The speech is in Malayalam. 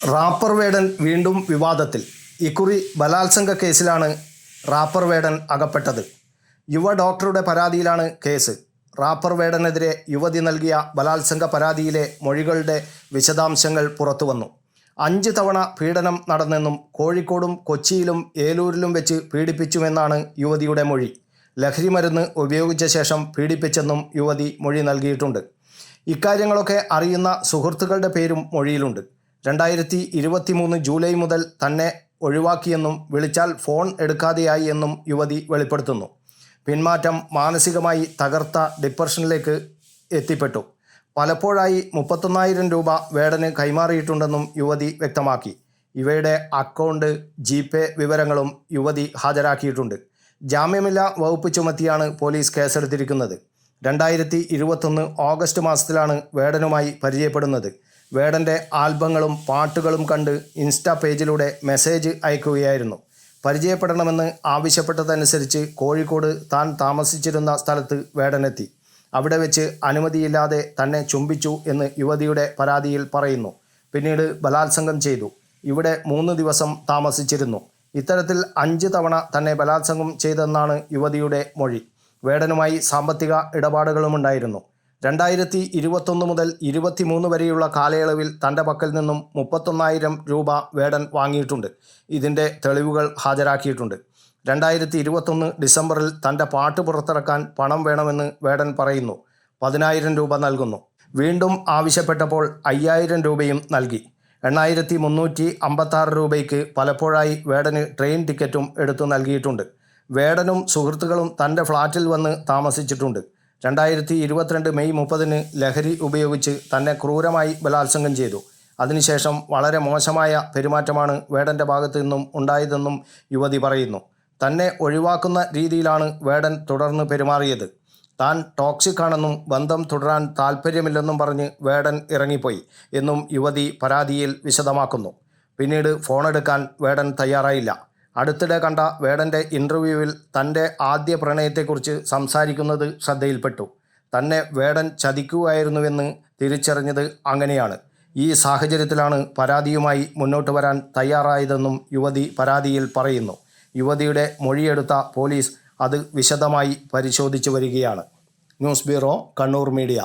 റാപ്പർ വേടൻ വീണ്ടും വിവാദത്തിൽ. ഇക്കുറി ബലാത്സംഗ കേസിലാണ് റാപ്പർ വേടൻ അകപ്പെട്ടത്. യുവ ഡോക്ടറുടെ പരാതിയിലാണ് കേസ്. റാപ്പർ വേടനെതിരെ യുവതി നൽകിയ ബലാത്സംഗ പരാതിയിലെ മൊഴികളുടെ വിശദാംശങ്ങൾ പുറത്തുവന്നു അഞ്ച് തവണ പീഡനം നടന്നെന്നും കോഴിക്കോടും കൊച്ചിയിലും ഏലൂരിലും വെച്ച് പീഡിപ്പിച്ചുവെന്നാണ് യുവതിയുടെ മൊഴി. ലഹരിമരുന്ന് ഉപയോഗിച്ച ശേഷം പീഡിപ്പിച്ചെന്നും യുവതി മൊഴി നൽകിയിട്ടുണ്ട്. ഇക്കാര്യങ്ങളൊക്കെ അറിയുന്ന സുഹൃത്തുക്കളുടെ പേരും മൊഴിയിലുണ്ട്. രണ്ടായിരത്തി ഇരുപത്തി മൂന്ന് ജൂലൈ മുതൽ തന്നെ ഒഴിവാക്കിയെന്നും വിളിച്ചാൽ ഫോൺ എടുക്കാതെയായി എന്നും യുവതി വെളിപ്പെടുത്തുന്നു. പിന്മാറ്റം മാനസികമായി തകർത്ത ഡിപ്രഷനിലേക്ക് എത്തിപ്പെട്ടു. പലപ്പോഴായി മുപ്പത്തൊന്നായിരം രൂപ വേടന് കൈമാറിയിട്ടുണ്ടെന്നും യുവതി വ്യക്തമാക്കി. ഇവയുടെ അക്കൗണ്ട് ജി വിവരങ്ങളും യുവതി ഹാജരാക്കിയിട്ടുണ്ട്. ജാമ്യമില്ല വകുപ്പ് ചുമത്തിയാണ് പോലീസ് കേസെടുത്തിരിക്കുന്നത്. രണ്ടായിരത്തി ഇരുപത്തൊന്ന് ഓഗസ്റ്റ് മാസത്തിലാണ് വേടനുമായി പരിചയപ്പെടുന്നത്. വേടന്റെ ആൽബങ്ങളും പാട്ടുകളും കണ്ട് ഇൻസ്റ്റാ പേജിലൂടെ മെസ്സേജ് അയക്കുകയായിരുന്നു. പരിചയപ്പെടണമെന്ന് ആവശ്യപ്പെട്ടതനുസരിച്ച് കോഴിക്കോട് താൻ താമസിച്ചിരുന്ന സ്ഥലത്ത് വേടനെത്തി. അവിടെ വെച്ച് അനുമതിയില്ലാതെ തന്നെ ചുംബിച്ചു എന്ന് യുവതിയുടെ പരാതിയിൽ പറയുന്നു. പിന്നീട് ബലാത്സംഗം ചെയ്തു. ഇവിടെ മൂന്ന് ദിവസം താമസിച്ചിരുന്നു. ഇത്തരത്തിൽ അഞ്ച് തവണ തന്നെ ബലാത്സംഗം ചെയ്തെന്നാണ് യുവതിയുടെ മൊഴി. വേടനുമായി സാമ്പത്തിക ഇടപാടുകളുമുണ്ടായിരുന്നു. രണ്ടായിരത്തി ഇരുപത്തൊന്ന് മുതൽ ഇരുപത്തിമൂന്ന് വരെയുള്ള കാലയളവിൽ തന്റെ പക്കൽ നിന്നും മുപ്പത്തൊന്നായിരം രൂപ വേടൻ വാങ്ങിയിട്ടുണ്ട്. ഇതിന്റെ തെളിവുകൾ ഹാജരാക്കിയിട്ടുണ്ട്. രണ്ടായിരത്തി ഇരുപത്തൊന്ന് ഡിസംബറിൽ തന്റെ പാട്ട് പുറത്തിറക്കാൻ പണം വേണമെന്ന് വേടൻ പറയുന്നു. പതിനായിരം രൂപ നൽകുന്നു. വീണ്ടും ആവശ്യപ്പെട്ടപ്പോൾ അയ്യായിരം രൂപയും നൽകി. എണ്ണായിരത്തി മുന്നൂറ്റി അമ്പത്താറ് രൂപയ്ക്ക് പലപ്പോഴായി വേടന് ട്രെയിൻ ടിക്കറ്റും എടുത്തു നൽകിയിട്ടുണ്ട്. വേടനും സുഹൃത്തുക്കളും തന്റെ ഫ്ളാറ്റിൽ വന്ന് താമസിച്ചിട്ടുണ്ട്. രണ്ടായിരത്തി ഇരുപത്തിരണ്ട് മെയ് മുപ്പതിന് ലഹരി ഉപയോഗിച്ച് തന്നെ ക്രൂരമായി ബലാത്സംഗം ചെയ്തു. അതിനുശേഷം വളരെ മോശമായ പെരുമാറ്റമാണ് വേടന്റെ ഭാഗത്തു നിന്നും ഉണ്ടായതെന്നും യുവതി പറയുന്നു. തന്നെ ഒഴിവാക്കുന്ന രീതിയിലാണ് വേടൻ തുടർന്ന് പെരുമാറിയത്. താൻ ടോക്സിക് ആണെന്നും ബന്ധം തുടരാൻ താൽപ്പര്യമില്ലെന്നും പറഞ്ഞ് വേടൻ ഇറങ്ങിപ്പോയി എന്നും യുവതി പരാതിയിൽ വിശദമാക്കുന്നു. പിന്നീട് ഫോണെടുക്കാൻ വേടൻ തയ്യാറായില്ല. അടുത്തിടെ കണ്ട വേടന്റെ ഇന്റർവ്യൂവിൽ തന്റെ ആദ്യ പ്രണയത്തെക്കുറിച്ച് സംസാരിക്കുന്നത് ശ്രദ്ധയിൽപ്പെട്ടു. തന്നെ വേടൻ ചതിക്കുകയായിരുന്നുവെന്ന് തിരിച്ചറിഞ്ഞത് അങ്ങനെയാണ്. ഈ സാഹചര്യത്തിലാണ് പരാതിയുമായി മുന്നോട്ട് വരാൻ തയ്യാറായതെന്നും യുവതി പരാതിയിൽ പറയുന്നു. യുവതിയുടെ മൊഴിയെടുത്ത പോലീസ് അത് വിശദമായി പരിശോധിച്ചു വരികയാണ്. News bureau Kannur media.